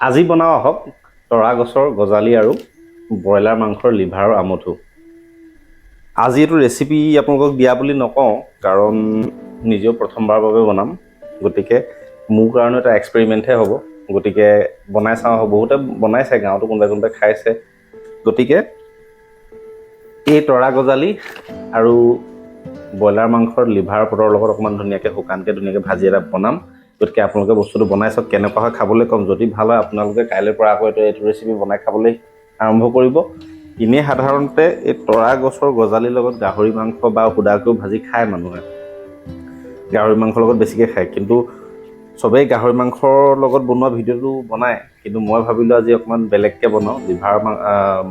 আজি বনাওঁ আহক তৰা গছৰ গজালি আৰু ব্ৰইলাৰ মাংসৰ লিভাৰৰ আমঠু। আজি এইটো ৰেচিপি আপোনালোকক দিয়া বুলি নকওঁ কাৰণ নিজেও প্ৰথমবাৰৰ বাবে বনাম। গতিকে মোৰ কাৰণে এটা এক্সপেৰিমেণ্টহে হ'ব। গতিকে বনাই চাওঁ বহুতে বনাইছে গাঁৱতো কোনোবাই কোনোবাই খাইছে। গতিকে এই তৰা গজালি আৰু ব্ৰইলাৰ মাংসৰ লিভাৰ পটৰ লগত অকণমান ধুনীয়াকৈ শুকানকৈ ধুনীয়াকৈ ভাজি এটা বনাম। গতিকে আপোনালোকে বস্তুটো বনাই চাওক কেনেকুৱা হয় খাবলৈ ক'ম। যদি ভাল হয় আপোনালোকে কাইলৈৰ পৰা আকৌ এইটো এইটো ৰেচিপি বনাই খাবলৈ আৰম্ভ কৰিব। এনেই সাধাৰণতে এই তৰা গছৰ গজালিৰ লগত গাহৰি মাংস বা সুদাকৈও ভাজি খায় মানুহে। গাহৰি মাংসৰ লগত বেছিকৈ খায়। কিন্তু চবেই গাহৰি মাংসৰ লগত বনোৱা ভিডিঅ'টো বনায়। কিন্তু মই ভাবিলোঁ আজি অকণমান বেলেগকৈ বনাওঁ। লিভাৰ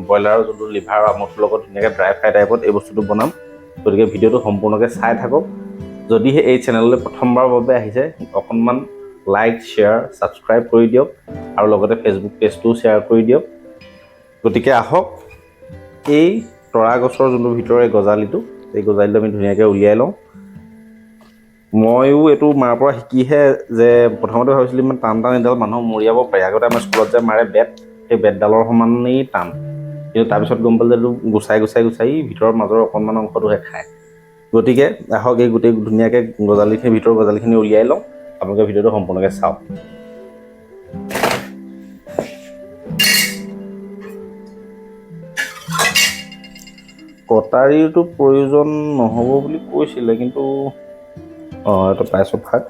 ব্ৰইলাৰৰ যোনটো লিভাৰ আমঠুৰ লগত ধুনীয়াকৈ ড্ৰাই ফ্ৰাই টাইপত এই বস্তুটো বনাম। গতিকে ভিডিঅ'টো সম্পূৰ্ণকৈ চাই থাকক। যদিহে এই চেনেললৈ প্ৰথমবাৰৰ বাবে আহিছে অকণমান লাইক শ্বেয়াৰ ছাবস্ক্ৰাইব কৰি দিয়ক আৰু লগতে ফেচবুক পেজটোও শ্বেয়াৰ কৰি দিয়ক। গতিকে আহক এই তৰা গছৰ যোনটো ভিতৰৰ গজালিটো এই গজালিটো আমি ধুনীয়াকৈ উলিয়াই লওঁ। ময়ো এইটো মাৰ পৰা শিকিহে যে প্ৰথমতে ভাবিছিলোঁ ইমান টান টান এডাল মানুহ মৰিয়াব পাৰে। আগতে আমাৰ স্কুলত যে মাৰে বেত সেই বেতডালৰ সমানেই টান। কিন্তু তাৰপিছত গম পালোঁ যে এইটো গুচাই গুচাই গুচাই ভিতৰৰ মাজৰ অকণমান অংশটোহে খায়। গতিকে আহক এই গোটেই ধুনীয়াকৈ গজালিখিনি, ভিতৰৰ গজালিখিনি উলিয়াই লওঁ। আপোনালোকে ভিডিঅ'টো সম্পূৰ্ণকৈ চাওক। কটাৰীটো প্ৰয়োজন নহ'ব বুলি কৈছিলে, কিন্তু, অঁ, এইটো পাইছোঁ ফাক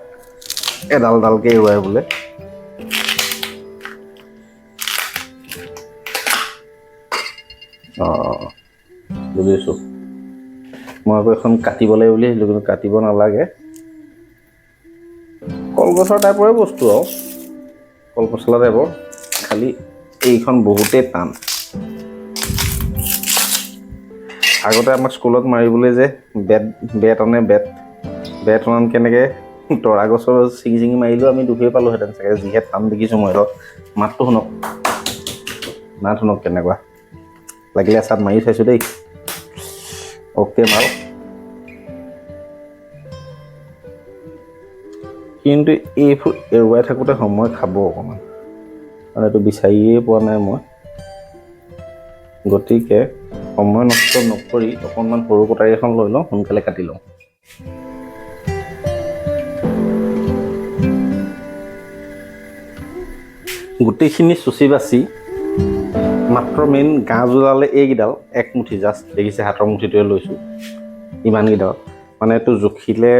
এডাল ডালকৈ এৰুৱাই বোলে। অঁ, বুজিছোঁ। মই আকৌ এখন কাটিব লাগে বুলি ভাবিছিলোঁ কিন্তু কাটিব নালাগে। কলগছৰ টাইপৰে বস্তু আৰু। কলপচলা টাইপৰ। খালি এইখন বহুতেই টান। আগতে আমাক স্কুলত মাৰিবলৈ যে বেট বেট আনে বেট বেট অনাত কেনেকৈ তৰা গছৰ ছিঙি ছিঙি মাৰিলেও আমি দুখেই পালোঁহেঁতেন চাগে। যিহে টান দেখিছোঁ মই ধৰক মাতটো শুনক। মাত শুনক কেনেকুৱা। লাগিলে এচাত মাৰি চাইছোঁ দেই। অ'কে মাৰ কিন্তু এইবোৰ এৰুৱাই থাকোঁতে সময় খাব অকণমান। কাৰণ এইটো বিচাৰিয়ে পোৱা নাই মই। গতিকে সময় নষ্ট নকৰি অকণমান সৰু কটাৰী এখন লৈ লওঁ সোনকালে কাটি লওঁ। গোটেইখিনি চুচি বাচি মাত্ৰ মেইন গাঁ যোৰালে এইকেইডাল এক মুঠি জাষ্ট দেখিছে হাতৰ মুঠিটোৱে লৈছোঁ, ইমানকেইডাল। মানে এইটো জুখিলে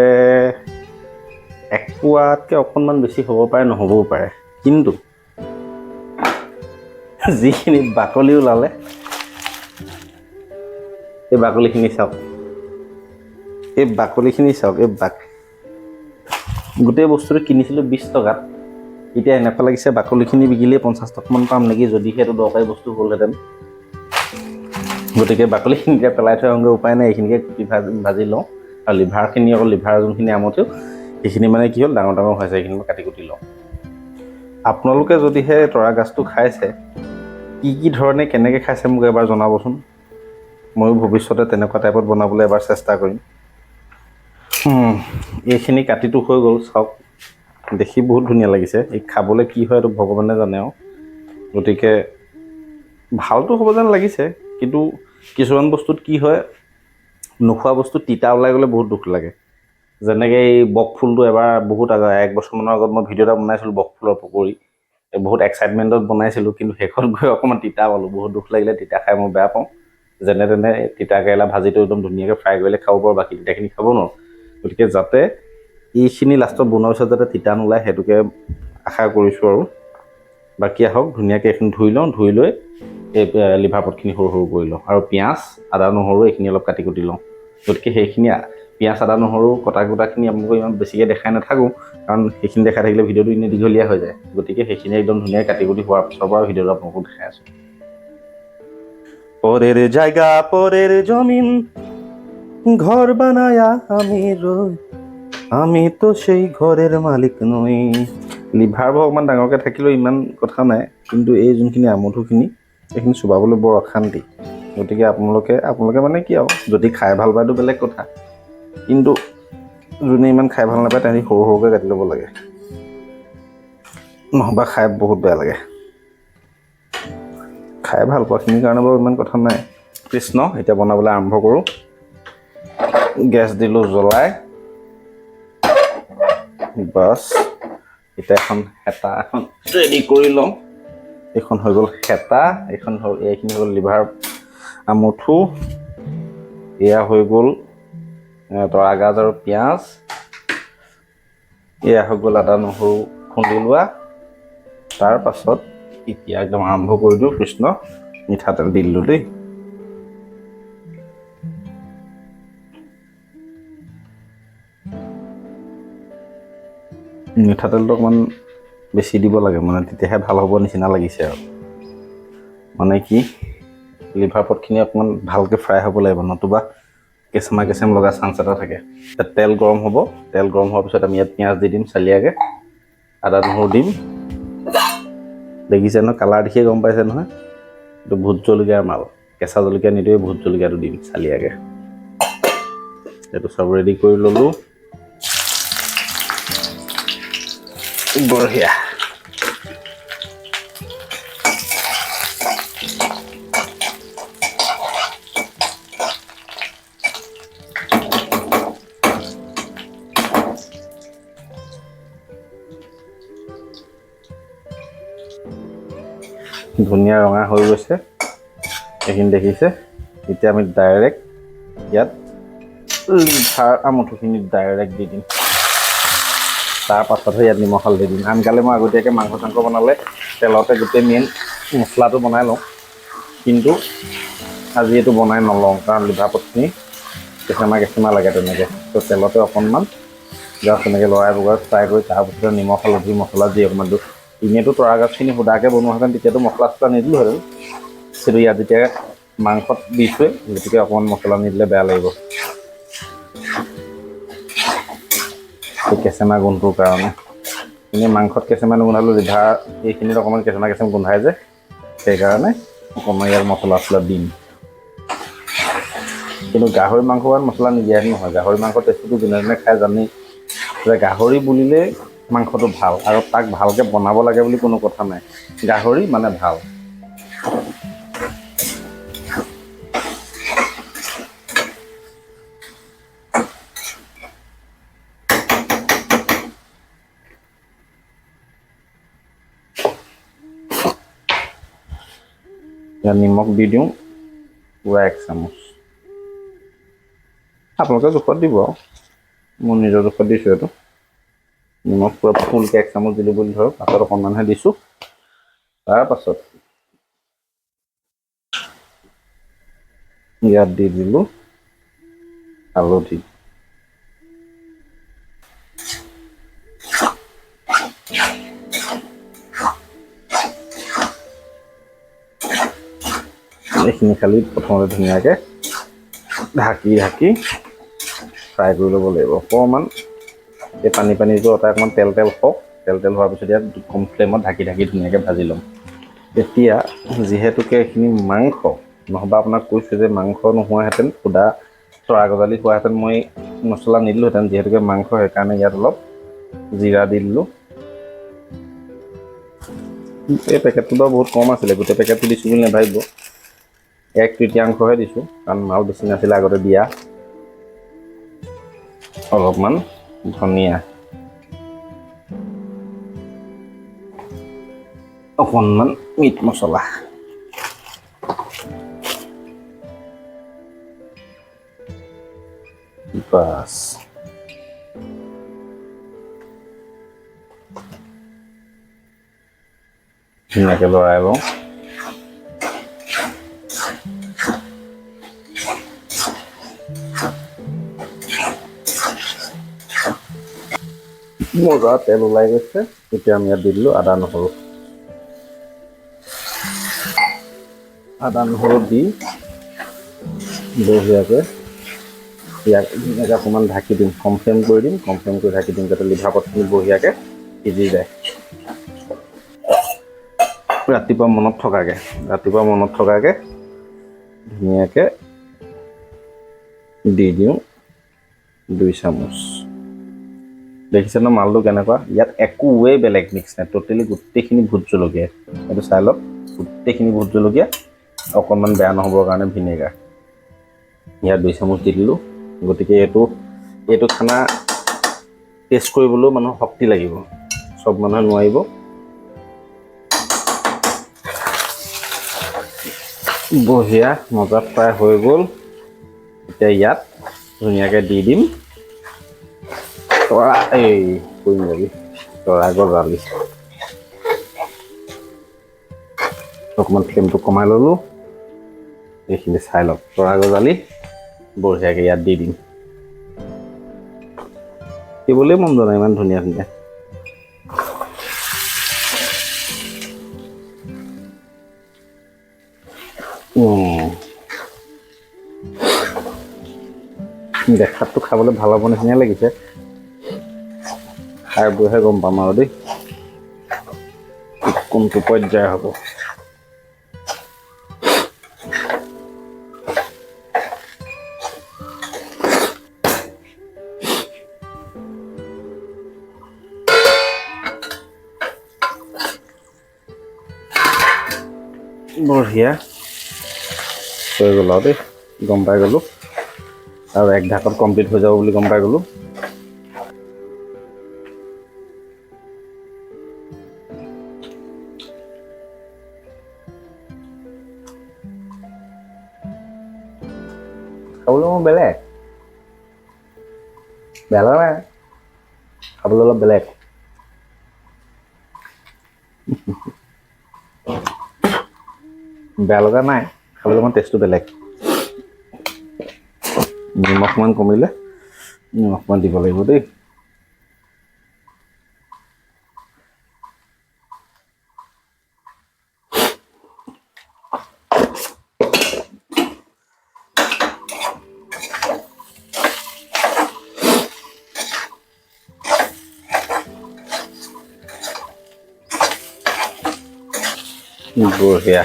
এক পোৱাতকৈ অকণমান বেছি হ'ব পাৰে, নহ'বও পাৰে। কিন্তু, যিখিনি বাকলি ওলালে, এই বাকলিখিনি চাওক। এই বাকলিখিনি চাওক, এই বাক গোটেই বস্তুটো কিনিছিলোঁ বিছ টকাত। এতিয়া এনেকুৱা লাগিছে, বাকলিখিনি বিকিলেই পঞ্চাছ টকামান পাম নেকি? যদিহে এইটো দৰকাৰী বস্তু হ'লহেঁতেন। গতিকে বাকলিখিনি এতিয়া পেলাই থৈ আহোঁগৈ, উপায় নাই। এইখিনিকে কুটি ভাজি ভাজি লওঁ। আৰু লিভাৰখিনি আকৌ লিভাৰ যোনখিনি আমতেও সেইখিনি মানে কি হ'ল, ডাঙৰ ডাঙৰ হৈছে, সেইখিনি মই কাটি কুটি লওঁ। আপোনালোকে যদিহে তৰা গাছটো খাইছে, কি কি ধৰণে, কেনেকৈ খাইছে মোক এবাৰ জনাবচোন। ময়ো ভৱিষ্যতে তেনেকুৱা টাইপত বনাবলৈ এবাৰ চেষ্টা কৰিম। এইখিনি কাটিটো হৈ গ'ল, চাওক। দেখি বহুত ধুনীয়া লাগিছে। এই খাবলৈ কি হয় এইটো ভগৱানে জানে আৰু গতিকে ভালটো হ'ব যেন লাগিছে, কিন্তু কিছুমান বস্তুত কি হয়, নোখোৱা বস্তু তিতা ওলাই গ'লে বহুত দুখ লাগে। যেনেকৈ এই বক ফুলটো এবাৰ বহুত আগত এক বছৰমানৰ আগত মই ভিডিঅ' এটা বনাইছিলোঁ বক ফুলৰ পকৰি। বহুত এক্সাইটমেণ্টত বনাইছিলোঁ, কিন্তু শেষত গৈ অকণমান তিতা পালোঁ। বহুত দুখ লাগিলে তিতা খাই মই বেয়া পাওঁ। যেনে তেনে তিতা কেৰেলা ভাজিটো একদম ধুনীয়াকৈ ফ্ৰাই কৰিলে খাব পাৰোঁ, বাকী তিতাখিনি খাব নোৱাৰোঁ। গতিকে যাতে এইখিনি লাষ্টত বনোৱাৰ পিছত যাতে তিতা নোলায় সেইটোকে আশা কৰিছোঁ আৰু। বাকী আহক ধুনীয়াকৈ এইখিনি ধুই লওঁ ধুই লৈ এই লিভাৰ পটখিনি সৰু সৰু কৰি লওঁ। আৰু পিঁয়াজ আদা নহৰু এইখিনি অলপ কাটি কুটি লওঁ। গতিকে সেইখিনি পিঁয়াজ আদা নহৰু কটা কুটাখিনি আপোনালোকক ইমান বেছিকৈ দেখাই নাথাকোঁ কাৰণ সেইখিনি দেখাই থাকিলে ভিডিঅ'টো এনেই দীঘলীয়া হৈ যায়। গতিকে সেইখিনি একদম ধুনীয়াকৈ কাটি কুটি হোৱাৰ পিছৰ পৰা ভিডিঅ'টো আপোনালোকক দেখাই আছোঁ। জমিন ঘৰ বানায়া আমি ৰই আমি তো সেই ঘরের মালিক নই। লিভাৰবোৰ অকণমান ডাঙৰকৈ থাকিলেও ইমান কথা নাই, কিন্তু এই যোনখিনি আমঠুখিনি, এইখিনি চুবাবলৈ বৰ অশান্তি। গতিকে আপোনালোকে আপোনালোকে মানে কি আৰু, যদি খাই ভালো পায়তো বেলেগ কথা। কিন্তু যোনে ইমান খাই ভালো নাপায়, তেহেঁতি সৰু সৰুকৈ কাটি ল'ব লাগে। নহ'বা খাই বহুত বেয়া লাগে। খাই ভালো পোৱাখিনিৰ কাৰণে বাৰু ইমান কথা নাই। কৃষ্ণ, এতিয়া বনাবলৈ আৰম্ভ কৰোঁ। গেছ দিলোঁ, জ্বলাই। বাছ এতিয়া এখন হেতা এখন ৰেডি কৰি লওঁ। এইখন হৈ গ'ল হেতা এইখন হ'ল এইখিনি হৈ গ'ল লিভাৰ আমঠু। এয়া হৈ গ'ল তৰাগাজ আৰু পিঁয়াজ। এয়া হৈ গ'ল আদা নহৰু খুন্দি লোৱা। তাৰ পাছত এতিয়া একদম আৰম্ভ কৰি দিওঁ কৃষ্ণ। মিঠাতেল দিলোঁ দেই। মিঠাতেলটো অকণমান বেছি দিব লাগে মানে তেতিয়াহে ভাল হ'ব নিচিনা লাগিছে আৰু। মানে কি লিভাৰ পটখিনি অকণমান ভালকৈ ফ্ৰাই হ'ব লাগিব নতুবা কেঁচেমা কেঁচেম লগা চান্স এটা থাকে। তেল গৰম হ'ব তেল গৰম হোৱাৰ পিছত আমি ইয়াত পিঁয়াজ দি দিম চালিয়াকৈ আদা নহৰু দিম। দেখিছে নহয় কালাৰ দেখিয়ে গম পাইছে নহয়? এইটো ভোট জলকীয়াৰ মাল কেঁচা জলকীয়া নিদিয়ে ভোট জলকীয়াটো দিম চালিয়াকৈ। এইটো চব ৰেডি কৰি ল'লোঁ। বঢ়িয়া ধুনীয়া ৰঙা হৈ গৈছে। এইখিনি দেখিছে। এতিয়া আমি ডাইৰেক্ট ইয়াত লিভাৰ আমঠুখিনি ডাইৰেক্ট দি দিম। তাৰ পাছতহে ইয়াত নিমখ হালধি দিম। আনকালে মই আগতীয়াকৈ মাংস চাংস বনালে তেলতে গোটেই মেইন মছলাটো বনাই লওঁ। কিন্তু আজি এইটো বনাই নলওঁ কাৰণ লিভাৰ পটখিনি কেঁচেমা কেঁচেমা লাগে তেনেকৈ। তো তেলতে অকণমান জাষ্ট তেনেকৈ লৰাই বগৰাই ফ্ৰাই কৰি তাৰপিছতে নিমখ হালধি মছলা দি অকণমান দিওঁ। এনেইতো তৰা গাছখিনি সুদাকৈ বনোৱাহেঁতেন তেতিয়াতো মছলা চছলা নিদিলোঁহেঁতেন। কিন্তু ইয়াত যেতিয়া মাংসত দিছোঁৱে গতিকে অকণমান মছলা নিদিলে বেয়া লাগিব। এই কেঁচেমা গোন্ধটোৰ কাৰণে। এনেই মাংসত কেঁচেমা নোগোন্ধালেও লিভাৰ এইখিনিত অকণমান কেঁচেমা কেঁচেম গোন্ধাই যে সেইকাৰণে অকণমান ইয়াত মছলা চছলা দিম। কিন্তু গাহৰি মাংস কাৰণ মছলা নিদিয়াহে নহয়। গাহৰি মাংস টেষ্টটো যোনে যোনে খাই জানেই যে গাহৰি বুলিলে মাংসটো ভাল আৰু তাক ভালকৈ বনাব লাগে বুলি কোনো কথা নাই। গাহৰি মানে ভাল। ইয়াত নিমখ দি দিওঁ পূৰা এক চামুচ আপোনালোকে জোখত দিব মোৰ নিজৰ জোখত দিছোঁ এইটো নিমখ পূৰা ফুলকৈ এক চামুচ দিলোঁ বুলি ধৰক পাছত অকণমানহে দিছোঁ তাৰপাছত ইয়াত দি দিলোঁ হালধি এইখিনি খালি প্ৰথমতে ধুনীয়াকৈ ঢাকি ঢাকি ফ্ৰাই কৰি ল'ব লাগিব। অকণমান এই পানী পানীটো অঁতাই অকণমান তেল তেল হওক, তেল তেল হোৱাৰ পিছত ইয়াত কম ফ্লেমত ঢাকি ঢাকি ধুনীয়াকৈ ভাজি ল'ম। এতিয়া যিহেতুকে এইখিনি মাংস, নহবা আপোনাক কৈছোঁ যে মাংস নোহোৱাহেঁতেন, সুদা চৰা গজালি হোৱাহেঁতেন, মই মছলা নিদিলোঁহেঁতেন, যিহেতুকে মাংস সেইকাৰণে ইয়াত অলপ জিৰা দি দিলোঁ। এই পেকেটটো বাৰু বহুত কম আছিলে, গোটেই পেকেটটো দিছোঁ বুলি নাভাবিব। এক তৃতীয়াংশহে দিছোঁ কাৰণ মাল বেছি নাছিলে আগতে দিয়া। অলপমান ধনিয়া। অকণমান মিট মছলা। বাছ। ধুনীয়াকৈ লৰাই লওঁ। মজা তেল ওলাই গৈছে এতিয়া আমি ইয়াত দি দিলোঁ আদা নহৰু আদা নহৰু দি বঢ়িয়াকৈ ইয়াক ধুনীয়াকৈ অকণমান ঢাকি দিম কম ফ্লেম কৰি দিম কম ফ্লেম কৰি ঢাকি দিম যাতে লিভাৰ পটখিনি বঢ়িয়াকৈ সিজি যায় ৰাতিপুৱা মনত থকাকৈ ৰাতিপুৱা মনত থকাকৈ ধুনীয়াকৈ দি দিওঁ দুই চামুচ দেখিছে ন মালটো কেনেকুৱা? ইয়াত একোৱেই বেলেগ মিক্স নাই ট'টেলি গোটেইখিনি ভোট জলকীয়া এইটো চাই লওক, গোটেইখিনি ভোট জলকীয়া অকণমান বেয়া নহ'বৰ কাৰণে ভিনেগাৰ। ইয়াত দুই চামুচ দি দিলোঁ, গতিকে এইটো এইটো খানা টেষ্ট কৰিবলৈও মানুহৰ শক্তি লাগিব। চব মানুহে নোৱাৰিব। বঢ়িয়া, মজা ফ্ৰাই হৈ গ'ল। এতিয়া ইয়াত ধুনীয়াকৈ দি দিম। তৰা এই কৰিম যাবি তৰা গজালি অকণমান ফ্লেমটো কমাই ল'লোঁ এইখিনি চাই লওক তৰা গজালি বঢ়িয়াকৈ ইয়াত দি দিম দিবলৈ মন যোৱা নাই, ইমান ধুনীয়া ধুনীয়া। দেখাততো খাবলৈ ভালো হ'ব নিচিনাই লাগিছে। খাই বৈহে গম পাম আৰু দেই। কোনটো পৰ্যায় হ'ব? বঢ়িয়া। হৈ গ'ল দেই, গম পাই গ'লোঁ। আৰু এক ঢাকত কমপ্লিট হৈ যাব বুলি গম পাই গ'লোঁ। লগা নাই। খাবলৈ অলপ বেলেগ। বেয়া লগা নাই খাবলৈ অকণমান টেষ্টটো বেলেগ। নিমখ অকণমান কমিলে নিমখ অকণমান দিব লাগিব দেই। বঢ়িয়া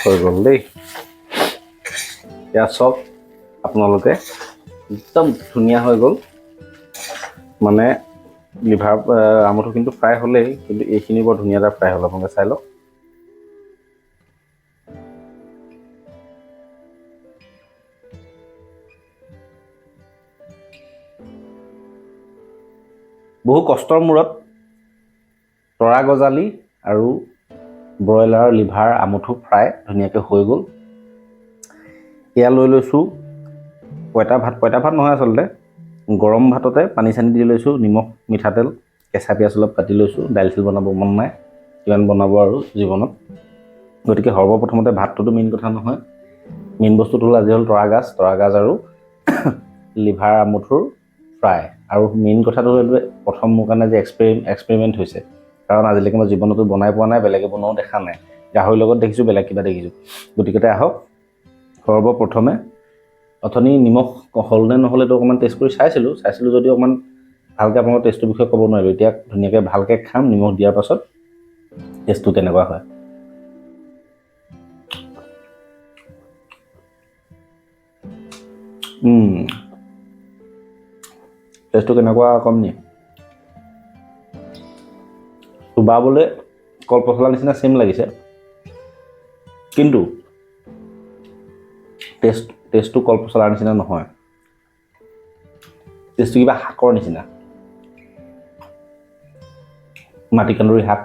হৈ গ'ল দেই এতিয়া চাওক আপোনালোকে একদম ধুনীয়া হৈ গ'ল। মানে লিভাৰ আমঠু কিন্তু ফ্ৰাই হ'লেই, কিন্তু এইখিনি বৰ ধুনীয়া এটা ফ্ৰাই হ'ল, আপোনালোকে চাই লওক। বহু কষ্টৰ মূৰত তৰা গজালি আৰু ব্ৰইলাৰ লিভাৰ আমঠু ফ্ৰাই ধুনীয়াকৈ হৈ গ'ল। এয়া লৈ লৈছোঁ পঁইতা ভাত। পঁইতা ভাত নহয় আচলতে গৰম ভাততে পানী চানী দি লৈছোঁ নিমখ মিঠাতেল কেঁচা পিঁয়াজ অলপ কাটি লৈছোঁ। দাইল চিল বনাব মন নাই কিমান বনাব আৰু জীৱনত। গতিকে সৰ্বপ্ৰথমতে ভাতটোতো মেইন কথা নহয়। মেইন বস্তুটো হ'ল আজি হ'ল তৰা গাজ তৰা গাজ আৰু লিভাৰ আমঠুৰ ফ্ৰাই। আৰু মেইন কথাটো হ'ল প্ৰথম মোৰ কাৰণে যে এক্সপেৰি এক্সপেৰিমেণ্ট হৈছে। কাৰণ আজিলৈকে মই জীৱনতো বনাই পোৱা নাই বেলেগে বনোৱাও দেখা নাই। গাহৰিৰ লগত দেখিছোঁ বেলেগ কিবা দেখিছোঁ। গতিকে আহক সৰ্বপ্ৰথমে অথনি নিমখ হ'লনে নহ'লেতো অকণমান টেষ্ট কৰি চাইছিলোঁ। চাইছিলোঁ যদিও অকণমান ভালকৈ আপোনালোকৰ টেষ্টটোৰ বিষয়ে ক'ব নোৱাৰিলোঁ। এতিয়া ধুনীয়াকৈ ভালকৈ খাম নিমখ দিয়াৰ পাছত টেষ্টটো কেনেকুৱা হয়। টেষ্টটো কেনেকুৱা কম নি? চোবাবলৈ কলপচলা নিচিনা চেম লাগিছে। কিন্তু টেষ্ট টেষ্টটো কলপচলাৰ নিচিনা নহয়। টেষ্টটো কিবা শাকৰ নিচিনা। মাটিকান্দুৰী শাক।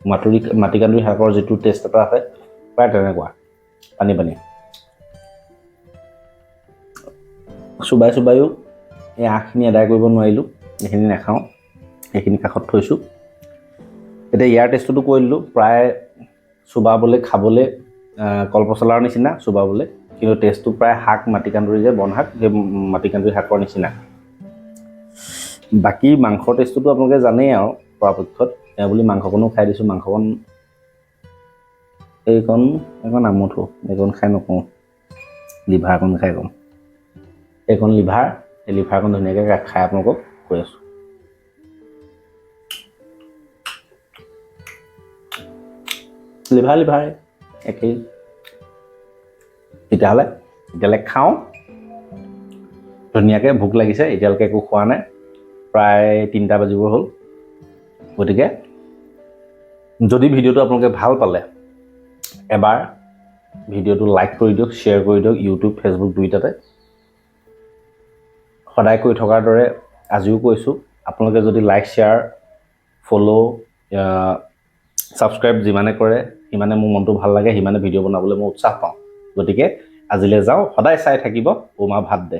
মাতুৰি মাটিকান্দুৰী শাকৰ যিটো টেষ্ট এটা আছে প্ৰায় তেনেকুৱা। পানী পানী চোবাই চোবাইও এই আঠখিনি আদায় কৰিব নোৱাৰিলোঁ এইখিনি নাখাওঁ সেইখিনি কাষত থৈছোঁ। এতিয়া ইয়াৰ টেষ্টটো কৈ দিলোঁ প্ৰায় চোবাবলৈ খাবলৈ কলপচলাৰ নিচিনা চোবাবলৈ কিন্তু টেষ্টটো প্ৰায় শাক মাটিকান্দুৰী যে বন শাক সেই মাটিকান্দুৰী শাকৰ নিচিনা। বাকী মাংসৰ টেষ্টটোতো আপোনালোকে জানেই আৰু পৰাপক্ষত তেওঁ বুলি মাংসকণো খাই দিছোঁ মাংসকণ এইকণ এইকণ আমঠু এইকণ খাই নকওঁ লিভাৰকণ খাই কওঁ এইকণ লিভাৰ এই লিভাৰকণ ধুনীয়াকৈ খাই আপোনালোকক কৈ আছোঁ। লিভাৰ, লিভাৰে, একেই। তেতিয়াহ'লে, এতিয়ালৈ খাওঁ। ধুনীয়াকৈ ভোক লাগিছে, এতিয়ালৈকে একো খোৱা নাই। প্ৰায় তিনিটা বাজিব হ'ল। গতিকে, যদি ভিডিঅ'টো আপোনালোকে ভালো পালে, এবাৰ ভিডিঅ'টো লাইক কৰি দিয়ক, শ্বেয়াৰ কৰি দিয়ক, ইউটিউব, ফেচবুক দুইটাতে সদায় কৈ থকাৰ দৰে আজিও কৈছোঁ। আপোনালোকে যদি লাইক শ্বেয়াৰ ফ'ল' ছাবস্ক্ৰাইব যিমানে কৰে সিমানে মোৰ মনটো ভাল লাগে সিমানে ভিডিঅ' বনাবলৈ মই উৎসাহ পাওঁ। গতিকে আজিলৈ যাওঁ সদায় চাই থাকিব উমা ভাত দে।